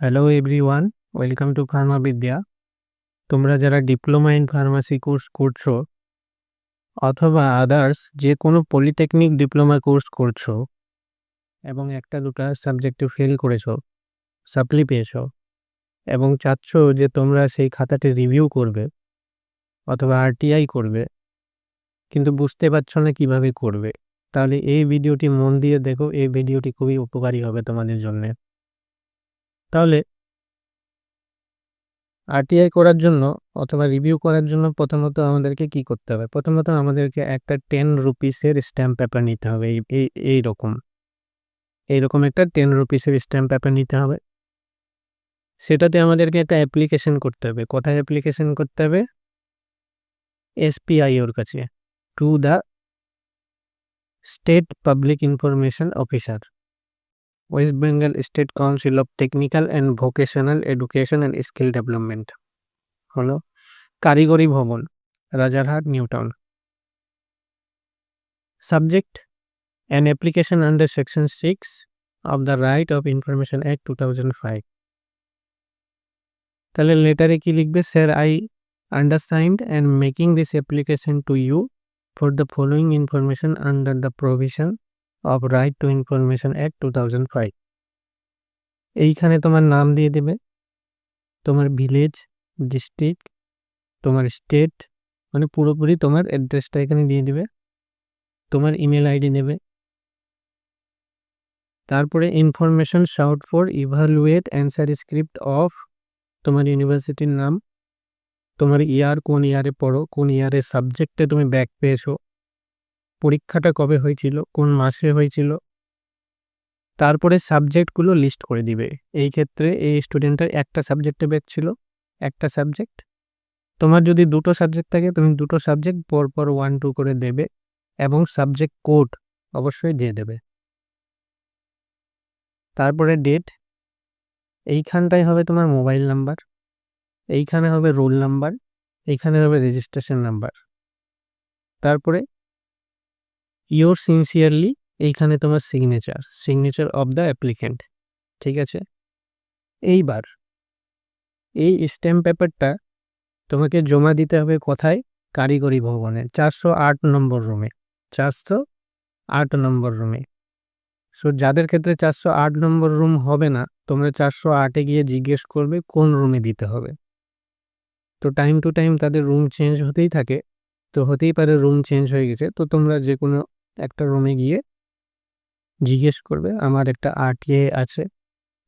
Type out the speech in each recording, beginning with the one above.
Hello everyone welcome to pharma Vidya তোমরা যারা diploma in pharmacy course করছ, অথবা আদার্স যে কোনো পলিটেকনিক ডিপ্লোমা কোর্স করছ, এবং একটা দুটা সাবজেক্টে ফেল করেছ সাপ্লি পেয়েছ, এবং চাচ্ছ যে তোমরা সেই খাতাটি রিভিউ করবে, অথবা আরটিআই করবে, কিন্তু বুঝতে পারছ না কীভাবে করবে, তাহলে এই ভিডিওটি মন দিয়ে দেখো, এই ভিডিওটি খুবই উপকারী হবে তোমাদের জন্যে। তাহলে আরটিআই করার জন্য অথবা রিভিউ করার জন্য প্রথমত আমাদেরকে কি করতে হবে? প্রথমত আমাদেরকে একটা টেন রুপিসের স্ট্যাম্প পেপার নিতে হবে। এই এই এইরকম এইরকম একটা টেন রুপিসের স্ট্যাম্প পেপার নিতে হবে। সেটাতে আমাদেরকে একটা অ্যাপ্লিকেশন করতে হবে। কোথায় অ্যাপ্লিকেশন করতে হবে? এসপিআই ওর কাছে। To the state public information officer West Bengal state council of technical and vocational education and skill development হলো Karigari Bhavan, Rajarhat, New Town. Subject an application under section six of the right of information act two thousand five তাহলে লেটারে কি লিখবে? Sir I understand and making this application to you for the following information under the provision of right to information act two thousand five এইখানে তোমার নাম দিয়ে দেবে। তোমার ভিলেজ ডিস্ট্রিক্ট তোমার স্টেট মানে পুরোপুরি তোমার অ্যাড্রেসটা এখানে দিয়ে দেবে। তোমার ইমেল আইডি নেবে। তারপরে information sought for evaluate answer script of তোমার ইউনিভার্সিটির নাম। তোমার ইয়ার কোন ইয়ারে পড়ো, কোন ইয়ারের সাবজেক্টে তুমি ব্যাক পেয়েছ। পরীক্ষাটা কবে হয়েছিল, কোন মাসে হয়েছিল, তারপরে সাবজেক্টগুলো লিস্ট করে দিবে। এই ক্ষেত্রে এই স্টুডেন্টের একটা সাবজেক্টে ব্যাক ছিল, একটা সাবজেক্ট। তোমার যদি দুটো সাবজেক্ট থাকে, তুমি দুটো সাবজেক্ট পর পর ওয়ান টু করে দেবে এবং সাবজেক্ট কোড অবশ্যই দিয়ে দেবে। তারপরে ডেট এইখানটাই হবে তোমার মোবাইল নাম্বার এইখানে হবে রোল নাম্বার এইখানে হবে রেজিস্ট্রেশন নাম্বার তারপরে ইয়োর সিনসিয়ারলি এইখানে তোমার signature signature of the applicant ঠিক আছে? এইবার, এই স্ট্যাম্প পেপারটা তোমাকে জমা দিতে হবে কোথায়? কারিগরি ভবনে, চারশো আট নম্বর রুমে চারশো আট নম্বর রুমে সো যাদের ক্ষেত্রে চারশো আট নম্বর রুম হবে না, তোমরা চারশো আটে গিয়ে জিজ্ঞেস করবে কোন রুমে দিতে হবে। তো টাইম টু টাইম তাদের রুম চেঞ্জ হতেই থাকে। তো হতেই পারে রুম চেঞ্জ হয়ে গেছে। তো তোমরা যে কোনো একটা রুমে গিয়ে জিজ্ঞেস করবে, আমার একটা আরটিএ আছে,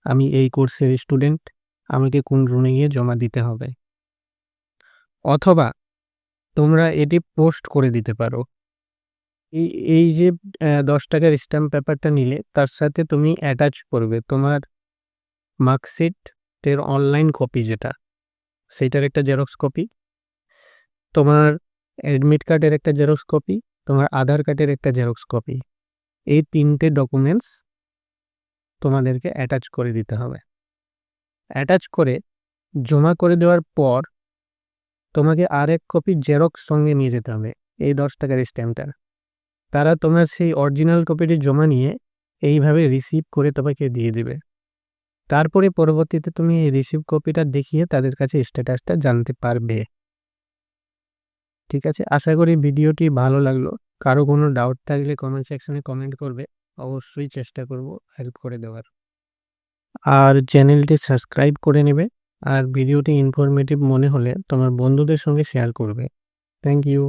আমি এই কোর্সের স্টুডেন্ট আমাকে কোন রুমে গিয়ে জমা দিতে হবে? অথবা তোমরা এটি পোস্ট করে দিতে পারো। এই এই যে দশ টাকার স্ট্যাম্প পেপারটা নিলে, তার সাথে তুমি অ্যাটাচ করবে তোমার মার্কশিটের অনলাইন কপি যেটা, সেইটার একটা জেরক্স কপি তোমার অ্যাডমিট কার্ডের একটা জেরক্স কপি তোমার আধার কার্ডের একটা জেরক্স কপি এই তিনটে ডকুমেন্টস তোমাদেরকে অ্যাটাচ করে দিতে হবে। অ্যাটাচ করে জমা করে দেওয়ার পর তোমাকে আর এক কপি জেরক্স সঙ্গে নিয়ে যেতে হবে, এই দশ টাকার স্ট্যাম্পটার তারা তোমার সেই অরিজিনাল কপিটি জমা নিয়ে এইভাবে রিসিভ করে তোমাকে দিয়ে দিবে। তারপরে পরবর্তীতে তুমি এই রিসিভ কপিটা দেখিয়ে তাদের কাছে স্ট্যাটাসটা জানতে পারবে। ঠিক আছে? আশা করি ভিডিওটি ভালো লাগল। কারও কোনো ডাউট থাকলে কমেন্ট সেকশনে কমেন্ট করবে। অবশ্যই চেষ্টা করব হেল্প করে দেওয়ার। আর চ্যানেলটি সাবস্ক্রাইব করে নেবে। আর ভিডিওটি ইনফরমেটিভ মনে হলে তোমার বন্ধুদের সঙ্গে শেয়ার করবে। Thank you